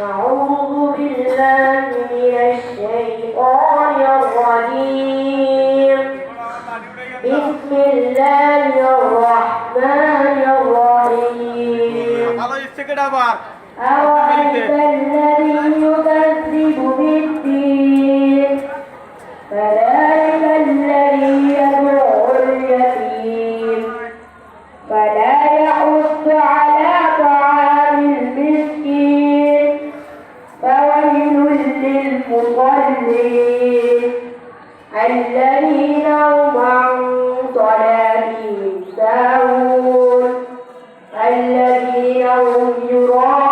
أعوذ بالله من الشيطان الرجيم. بسم الله الرحمن الرحيم. أرأيت الذي يكذب بالدين؟ للمصلين الذين هم عن صلاتهم ساهون الذين هم يراءون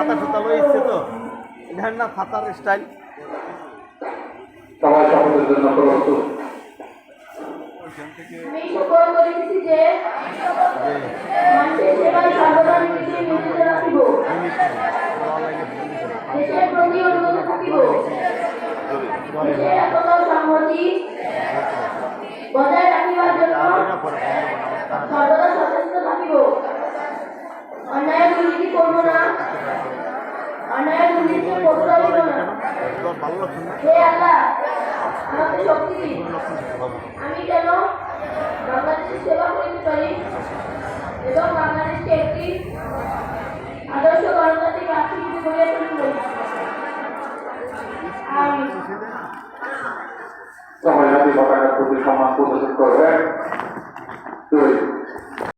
ছাতা ছাতা লইছে তো। এখানে না ছাতার স্টাইল সবাই জন্য প্রস্তুত দেশের প্রতি অনুগত থাকিব। দেশের একতা সংহতি বজায় রাখিবার জন্য দুর্নীতিকে প্রশ্রয় দিব না হে আল্লাহ আমাকে শক্তি দিন আমি যেন বাংলাদেশের সেবা করতে পারি এবং বাংলাদেশকে একটি আদর্শ গণতান্ত্রিক রাষ্ট্রপতি গড়ে তুলব সবাই জাতি পতাকার প্রতি সম্মান প্রদর্শন করবে। দুই।